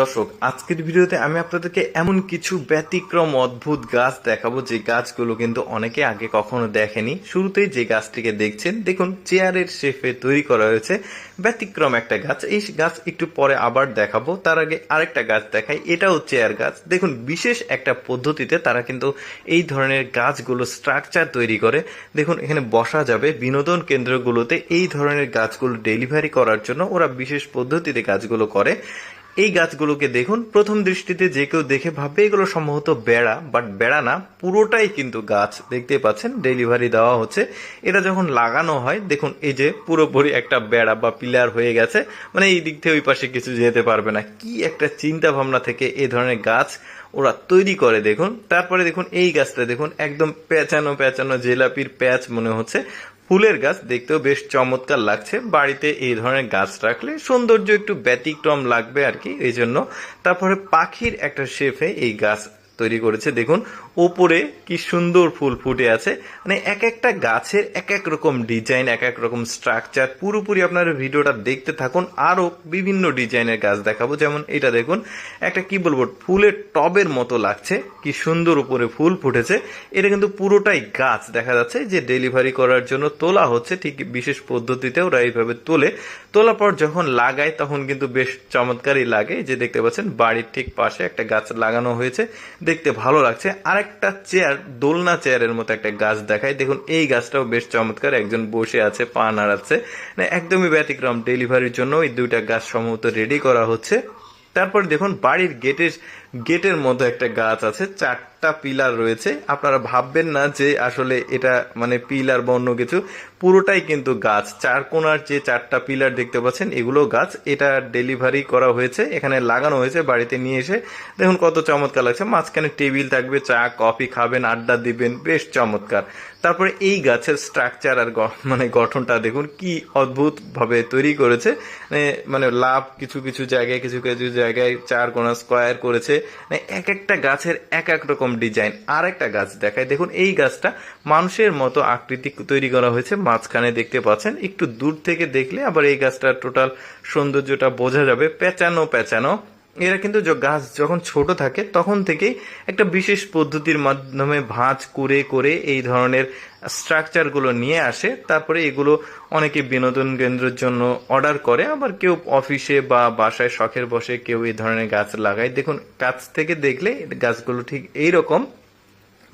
দর্শক, আজকের ভিডিওতে আমি আপনাদেরকে এমন কিছু ব্যতিক্রম অদ্ভুত গাছ দেখাবো, যে গাছগুলো কিন্তু অনেকে আগে কখনো দেখেনি। শুরুতেই যে গাছটিকে দেখছেন, দেখুন চেয়ারের শেফে তৈরি করা হয়েছে ব্যতিক্রম একটা গাছ। এই গাছ একটু পরে আবার দেখাবো। তার আগে আরেকটা গাছ দেখাই, এটাও চেয়ার গাছ। দেখুন, বিশেষ একটা পদ্ধতিতে তারা কিন্তু এই ধরনের গাছগুলো স্ট্রাকচার তৈরি করে। দেখুন, এখানে বসা যাবে বিনোদন কেন্দ্রগুলোতে। এই ধরনের গাছগুলো ডেলিভারি করার জন্য ওরা বিশেষ পদ্ধতিতে গাছগুলো করে। এই গাছগুলোকে দেখুন, প্রথম দৃষ্টিতে যে কেউ দেখে ভাববে এগুলো সম্ভবত বেড়া বাট বেড়া না, পুরোটাই কিন্তু গাছ দেখতে পাচ্ছেন ডেলিভারি দেওয়া হচ্ছে। এটা যখন লাগানো হয়, দেখুন, এই যে পুরোপুরি একটা বেড়া বা পিলার হয়ে গেছে মানে এই দিক থেকে ওই পাশে কিছু যেতে পারবে না। কি একটা চিন্তা ভাবনা থেকে এই ধরনের গাছ ওরা তৈরি করে, দেখুন। তারপরে দেখুন, এই গাছটা দেখুন, একদম পেঁচানো পেঁচানো জেলাপির প্যাচ মনে হচ্ছে। ফুলের গাছ দেখতেও বেশ চমৎকার লাগছে। বাড়িতে এই ধরনের গাছ রাখলে সৌন্দর্য একটু ব্যতিক্রম লাগবে আর কি এই জন্য তারপরে পাখির একটা শেফে এই গাছ তৈরি করেছে। দেখুন, ওপরে কি সুন্দর ফুল ফুটে আছে। মানে এক একটা গাছের এক এক রকম ডিজাইন এক এক রকম স্ট্রাকচার। পুরোপুরি আপনারা ভিডিওটা দেখতে থাকুন। আরও বিভিন্ন ডিজাইনের গাছ দেখাবো। যেমন এটা দেখুন, একটা কি বলব, ফুলের টবের মতো লাগছে। কি সুন্দর উপরে ফুল ফুটেছে। এটা কিন্তু পুরোটাই গাছ দেখা যাচ্ছে, যে ডেলিভারি করার জন্য তোলা হচ্ছে। ঠিক বিশেষ পদ্ধতিতে ওরা এইভাবে তোলে। তোলার পর যখন লাগায়, তখন কিন্তু বেশ চমৎকারই লাগে। যে দেখতে পাচ্ছেন, বাড়ির ঠিক পাশে একটা গাছ লাগানো হয়েছে। দেখতে ভালো লাগছে। আর একটা চেয়ার দোলনা চেয়ারের মতো একটা গাছ দেখায় দেখুন, এই গাছটাও বেশ চমৎকার। একজন বসে আছে, পা নাড়াচ্ছে। না একদমই ব্যতিক্রম ডেলিভারির জন্য। এই দুইটা গাছ সম্ভবত রেডি করা হচ্ছে। তারপর দেখুন, বাড়ির গেটের গেটের মধ্যে একটা গাছ আছে, চারটা পিলার রয়েছে। আপনারা ভাববেন না যে আসলে এটা মানে পিলার বা অন্য কিছু, পুরোটাই কিন্তু গাছ। চার কোনার যে চারটা পিলার দেখতে পাচ্ছেন এগুলো গাছ। এটা ডেলিভারি করা হয়েছে, এখানে লাগানো হয়েছে, বাড়িতে নিয়ে এসে। দেখুন কত চমৎকার লাগছে। মাঝখানে টেবিল থাকবে, চা, কফি খাবেন, আড্ডা দিবেন, বেশ চমৎকার। তারপরে এই গাছের স্ট্রাকচার আর মানে গঠনটা দেখুন, কি অদ্ভুত ভাবে তৈরি করেছে। মানে মানে লাভ কিছু কিছু জায়গায়, কিছু কিছু জায়গায় চার কোনা স্কোয়ার করেছে। এক একটা গাছের এক এক রকম ডিজাইন আর একটা গাছ দেখায়। দেখুন, এই গাছটা মানুষের মতো আকৃতি তৈরি করা হয়েছে। মাঝখানে দেখতে পাচ্ছেন, একটু দূর থেকে দেখলে আবার এই গাছটার টোটাল সৌন্দর্যটা বোঝা যাবে। পেঁচানো পেঁচানো। এরা কিন্তু গাছ যখন ছোট থাকে, তখন থেকেই একটা বিশেষ পদ্ধতির মাধ্যমে ভাঁজ করে করে এই ধরনের স্ট্রাকচারগুলো নিয়ে আসে, তারপরে এগুলো অনেকে বিনোদন কেন্দ্রের জন্য অর্ডার করে, আবার কেউ অফিসে বা বাসায় শখের বসে কেউ এই ধরনের গাছ লাগায়। দেখুন কাছ থেকে দেখলে গাছগুলো ঠিক এই রকম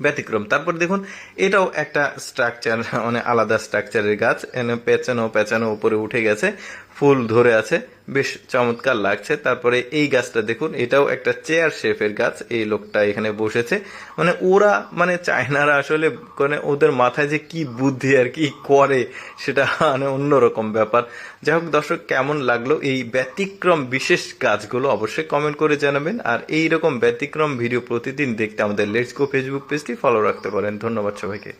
ব্যতিক্রম। তারপর দেখুন, এটাও একটা স্ট্রাকচার মানে আলাদা স্ট্রাকচারের গাছ। পেঁচানো পেঁচানো উপরে উঠে গেছে। ফুল ধরে আছে। বেশ চমৎকার লাগছে। তারপরে এই গাছটা দেখুন, এটাও একটা চেয়ার শেফের গাছ। এই লোকটা এখানে বসেছে। মানে ওরা মানে চায়নারা আসলে মানে ওদের মাথায় যে কি বুদ্ধি আর কি করে, সেটা মানে অন্যরকম ব্যাপার। যাই হোক দর্শক, কেমন লাগল এই ব্যতিক্রম বিশেষ গাছগুলো অবশ্যই কমেন্ট করে জানাবেন। আর এই রকম ব্যতিক্রম ভিডিও প্রতিদিন দেখতে আমাদের লেটস গো ফেসবুক পেজটি ফলো রাখতে পারেন। ধন্যবাদ সবাইকে।